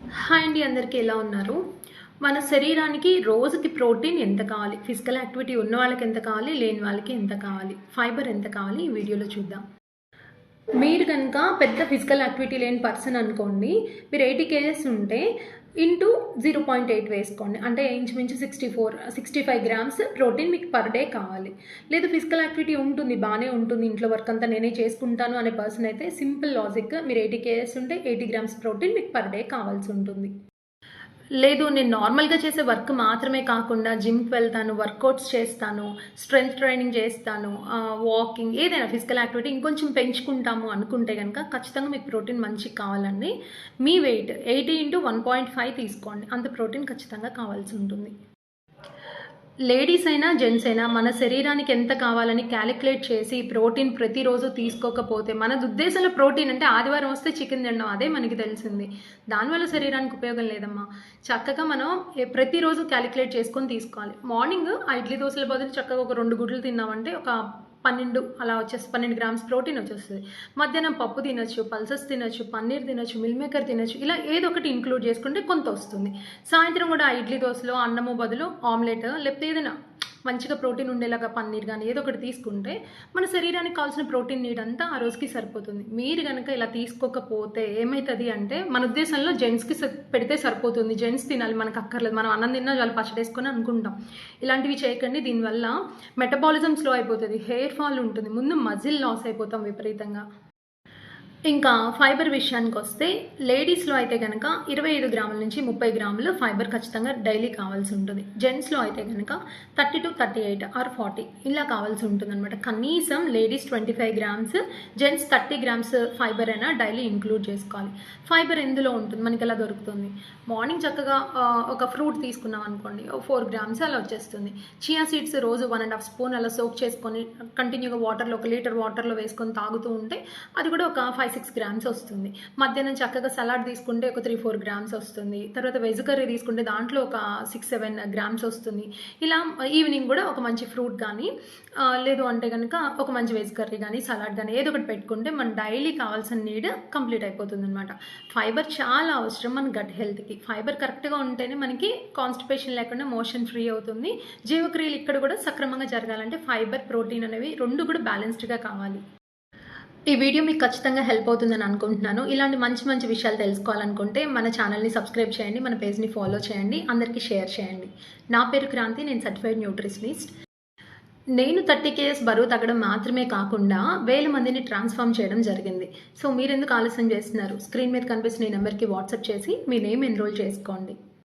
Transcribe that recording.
Hi అండి అందరికీ ఎలా ఉన్నారు? మన శరీరానికి రోజుకి ప్రోటీన్ ఎంత కావాలి? ఫిజికల్ యాక్టివిటీ ఉన్న వాళ్ళకి ఎంత కావాలి? లేని వాళ్ళకి ఎంత కావాలి? ఫైబర్ ఎంత కావాలి? ఈ వీడియోలో చూద్దాం. మీరు కనుక పెద్ద ఫిజికల్ యాక్టివిటీ లేని పర్సన్ అనుకోండి మీరు ఎయిటీ కేజెస్ ఉంటే ఇంటూ జీరో పాయింట్ ఎయిట్ వేసుకోండి. అంటే ఇంచుమించు sixty four sixty five grams protein మీకు పర్ డే కావాలి. లేదు ఫిజికల్ యాక్టివిటీ ఉంటుంది బాగానే ఉంటుంది ఇంట్లో వర్క్ అంతా నేనే చేసుకుంటాను అనే పర్సన్ అయితే సింపుల్ లాజిక్ మీరు ఎయిటీ కేజెస్ ఉంటే ఎయిటీ గ్రామ్స్ ప్రోటీన్ మీకు పర్ డే కావాల్సి ఉంటుంది. లేదు నేను నార్మల్గా చేసే వర్క్ మాత్రమే కాకుండా జిమ్కి వెళ్తాను వర్కౌట్స్ చేస్తాను స్ట్రెంగ్త్ ట్రైనింగ్ చేస్తాను వాకింగ్ ఏదైనా ఫిజికల్ యాక్టివిటీ ఇంకొంచెం పెంచుకుంటాము అనుకుంటే కనుక ఖచ్చితంగా మీకు ప్రోటీన్ మంచిగా కావాలండి. మీ weight eighty into one point five తీసుకోండి. అంత ప్రోటీన్ ఖచ్చితంగా కావాల్సి ఉంటుంది. లేడీస్ అయినా జెంట్స్ అయినా మన శరీరానికి ఎంత కావాలని క్యాలిక్యులేట్ చేసి ప్రోటీన్ ప్రతిరోజు తీసుకోకపోతే మన ఉద్దేశంలో ప్రోటీన్ అంటే ఆదివారం వస్తే చికెన్ తినడం అదే మనకి తెలిసింది. దానివల్ల శరీరానికి ఉపయోగం లేదమ్మా. చక్కగా మనం ప్రతిరోజు క్యాలిక్యులేట్ చేసుకొని తీసుకోవాలి. మార్నింగ్ ఆ ఇడ్లీ దోశల బదులు చక్కగా ఒక రెండు గుడ్లు తిన్నామంటే ఒక పన్నెండు అలా వచ్చేసి పన్నెండు గ్రామ్స్ ప్రోటీన్ వచ్చేస్తుంది. మధ్యాహ్నం పప్పు తినొచ్చు పల్సెస్ తినొచ్చు పన్నీర్ తినొచ్చు మిల్ మేకర్ తినొచ్చు ఇలా ఏదో ఒకటి ఇంక్లూడ్ చేసుకుంటే కొంత వస్తుంది. సాయంత్రం కూడా ఇడ్లీ దోశలో అన్నము బదులు ఆమ్లెట్ లేకపోతే ఏదైనా మంచిగా ప్రోటీన్ ఉండేలాగా పన్నీర్ కానీ ఏదో ఒకటి తీసుకుంటే మన శరీరానికి కావాల్సిన ప్రోటీన్ నీడ్ అంతా ఆ రోజుకి సరిపోతుంది. మీరు కనుక ఇలా తీసుకోకపోతే ఏమవుతుంది అంటే మన ఉద్దేశంలో జెంట్స్కి పెడితే సరిపోతుంది. జెంట్స్ తినాలి మనకు అక్కర్లేదు. మనం అన్నం తిన్నా వాళ్ళు పచ్చడేసుకొని అనుకుంటాం. ఇలాంటివి చేయకండి. దీనివల్ల మెటబాలిజం స్లో అయిపోతుంది. హెయిర్ ఫాల్ ఉంటుంది. ముందు మజిల్ లాస్ అయిపోతాం విపరీతంగా. ఇంకా ఫైబర్ విషయానికి వస్తే లేడీస్లో అయితే కనుక ఇరవై ఐదు గ్రాముల నుంచి ముప్పై గ్రాములు ఫైబర్ ఖచ్చితంగా డైలీ కావాల్సి ఉంటుంది. జెంట్స్లో అయితే కనుక thirty to thirty eight or forty ఇలా కావాల్సి ఉంటుంది అనమాట కనీసం ladies twenty five grams gents thirty grams fiber అయినా డైలీ ఇంక్లూడ్ చేసుకోవాలి. ఫైబర్ ఎందులో ఉంటుంది? మనకి ఎలా దొరుకుతుంది? మార్నింగ్ చక్కగా ఒక ఫ్రూట్ తీసుకున్నాం అనుకోండి ఫోర్ గ్రామ్స్ అలా వచ్చేస్తుంది. చియా సీడ్స్ రోజు వన్ అండ్ హాఫ్ స్పూన్ అలా సోక్ చేసుకొని కంటిన్యూగా వాటర్లో ఒక లీటర్ వాటర్లో వేసుకొని తాగుతూ ఉంటే అది కూడా ఒక ఫైవ్ సిక్స్ గ్రామ్స్ వస్తుంది. మధ్యాహ్నం చక్కగా సలాడ్ తీసుకుంటే ఒక త్రీ ఫోర్ గ్రామ్స్ వస్తుంది. తర్వాత వెజ్ కర్రీ తీసుకుంటే దాంట్లో ఒక సిక్స్ సెవెన్ గ్రామ్స్ వస్తుంది. ఇలా ఈవినింగ్ కూడా ఒక మంచి ఫ్రూట్ కానీ లేదు అంటే కనుక ఒక మంచి వెజ్ కర్రీ కానీ సలాడ్ కానీ ఏదో ఒకటి పెట్టుకుంటే మన డైలీ కావాల్సిన నీడ్ కంప్లీట్ అయిపోతుంది అనమాట ఫైబర్ చాలా అవసరం మన గట్ హెల్త్కి ఫైబర్ కరెక్ట్గా ఉంటేనే మనకి కాన్స్టిపేషన్ లేకుండా మోషన్ ఫ్రీ అవుతుంది. జీవక్రియలు ఇక్కడ కూడా సక్రమంగా జరగాలంటే ఫైబర్ ప్రోటీన్ అనేవి రెండు కూడా బ్యాలెన్స్డ్గా కావాలి. ఈ వీడియో మీకు ఖచ్చితంగా హెల్ప్ అవుతుందని అనుకుంటున్నాను. ఇలాంటి మంచి మంచి విషయాలు తెలుసుకోవాలనుకుంటే మన ఛానల్ని సబ్స్క్రైబ్ చేయండి మన పేజ్ని ఫాలో చేయండి అందరికీ షేర్ చేయండి. నా పేరు క్రాంతి నేను సర్టిఫైడ్ న్యూట్రిషనిస్ట్ నేను థర్టీ కేఎస్ బరువు తగ్గడం మాత్రమే కాకుండా వేల మందిని ట్రాన్స్ఫార్మ్ చేయడం జరిగింది. సో మీరు ఎందుకు ఆలస్యం చేస్తున్నారు? స్క్రీన్ మీద కనిపిస్తున్న ఈ నెంబర్కి వాట్సాప్ చేసి మీ నేమ్ ఎన్రోల్ చేసుకోండి.